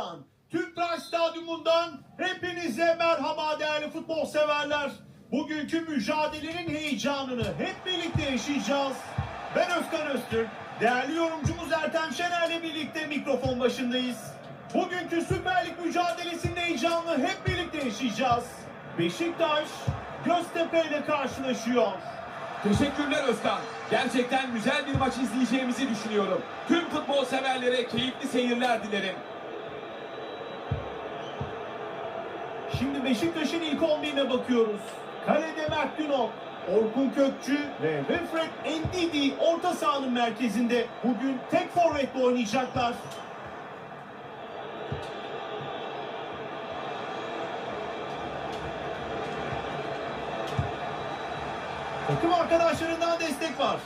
Spor'dan, Tüpraş Stadyumundan hepinize merhaba değerli futbol severler. Bugünkü mücadelenin heyecanını hep birlikte yaşayacağız. Ben Özkan Öztürk, değerli yorumcumuz Ertem Şener'le birlikte mikrofon başındayız. Bugünkü Süper Lig mücadelesinin heyecanını hep birlikte yaşayacağız. Beşiktaş, Göztepe ile karşılaşıyor. Teşekkürler Özkan. Gerçekten güzel bir maç izleyeceğimizi düşünüyorum. Tüm futbol severlere keyifli seyirler dilerim. Şimdi Beşiktaş'ın ilk 11'ine bakıyoruz. Kalede Mert Günok, Orkun Kökçü ve Wilfred Ndidi orta sahanın merkezinde. Bugün tek forvetle oynayacaklar. Takım arkadaşlarından destek var.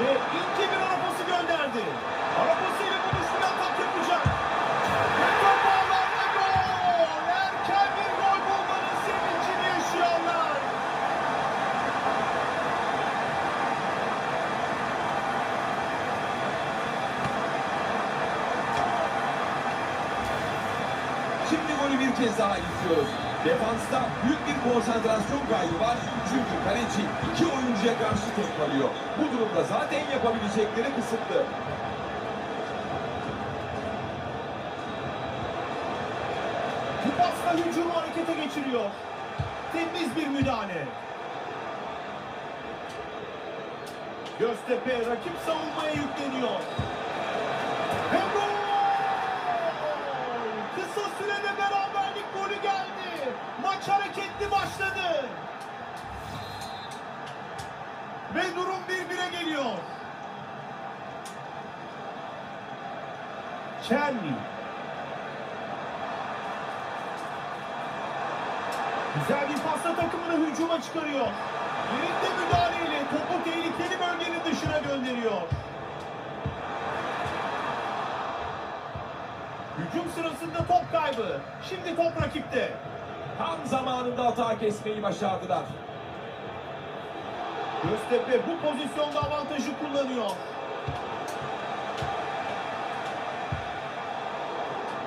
Ve ince bir arapası gönderdi. Arapasıyla Şimdi golü bir kez daha izliyoruz. Defansta büyük bir konsantrasyon kaybı var. Çünkü kaleci iki oyuncuya karşı tek kalıyor. Bu durumda zaten yapabilecekleri kısıtlı. Kupasla hücumu harekete geçiriyor. Temiz bir müdahale. Göztepe rakip savunmaya yükleniyor. Ve durum birbire geliyor. Çerni. Güzel bir pasla takımını hücuma çıkarıyor. Yerinde müdahaleyle topu tehlikeli bölgenin dışına gönderiyor. Hücum sırasında top kaybı. Şimdi top rakipte. Tam zamanında hata kesmeyi başardılar. Göztepe bu pozisyonda avantajı kullanıyor.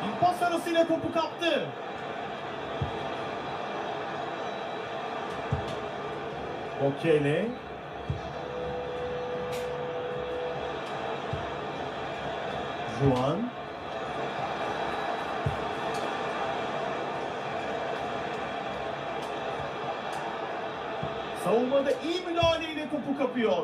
Bir pas arasıyla topu kaptı. Okele. Juan. Savunmada iyi müdahaleyle topu kapıyor.